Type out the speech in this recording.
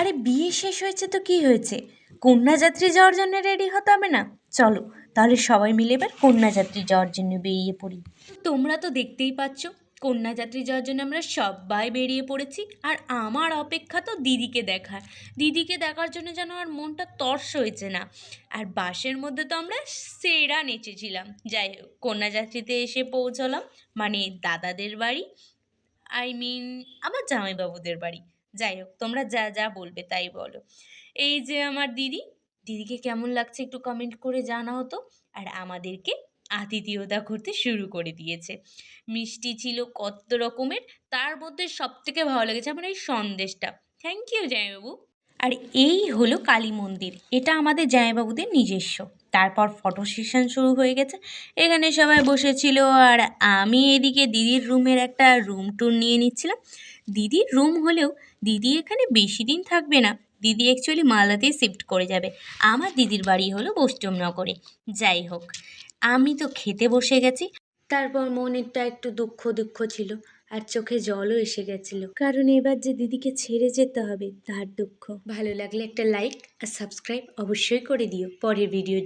আরে বিয়ে শেষ হয়েছে তো কি হয়েছে? কন্যাযাত্রী যাওয়ার জন্য রেডি হতে হবে না? চলো, তাহলে সবাই মিলে এবার কন্যাযাত্রী যাওয়ার জন্য বেরিয়ে পড়ি। তোমরা তো দেখতেই পাচ্ছ, কন্যাযাত্রী যাওয়ার জন্য আমরা সবাই বেরিয়ে পড়েছি, আর আমার অপেক্ষা তো দিদিকে দেখার। দিদিকে দেখার জন্য যেন আর মনটা তর্স হয়েছে না। আর বাসের মধ্যে তো আমরা সেরা নেচেছিলাম। যাই হোক, কন্যাযাত্রীতে এসে পৌঁছলাম মানে দাদাদের বাড়ি আই মিন আমার জামাইবাবুদের বাড়ি। যাই হোক, তোমরা যা যা বলবে তাই বলো। এই যে আমার দিদি, দিদিকে কেমন লাগছে একটু কমেন্ট করে জানাও তো। আর আমাদেরকে আতিথেয়তা করতে শুরু করে দিয়েছে। মিষ্টি ছিল কত রকমের, তার মধ্যে সব থেকে ভালো লেগেছে আমার এই সন্দেশটা। থ্যাংক ইউ জামাইবাবু আর এই হলো কালী মন্দির। এটা আমাদের জামাইবাবুদের নিজস্ব। তারপর ফটো সেশন শুরু হয়ে গেছে। এখানে সবাই বসেছিল আর আমি এদিকে দিদির রুমের একটা রুম ট্যুর নিয়ে নিচ্ছিলাম। দিদির রুম হলেও দিদি এখানে বেশি দিন থাকবে না। দিদি অ্যাকচুয়ালি মালদাতেই শিফট করে যাবে। আমার দিদির বাড়ি হলো বৈষ্ণবনগরে। যাই হোক, আমি তো খেতে বসে গেছি। তারপর মনেরটা একটু দুঃখ দুঃখ ছিল আর চোখে জলও এসে গেছিল। কারণ এবার যে দিদিকে ছেড়ে যেতে হবে, তার দুঃখ। ভালো লাগলে একটা লাইক আর সাবস্ক্রাইব অবশ্যই করে দিও। পরের ভিডিও।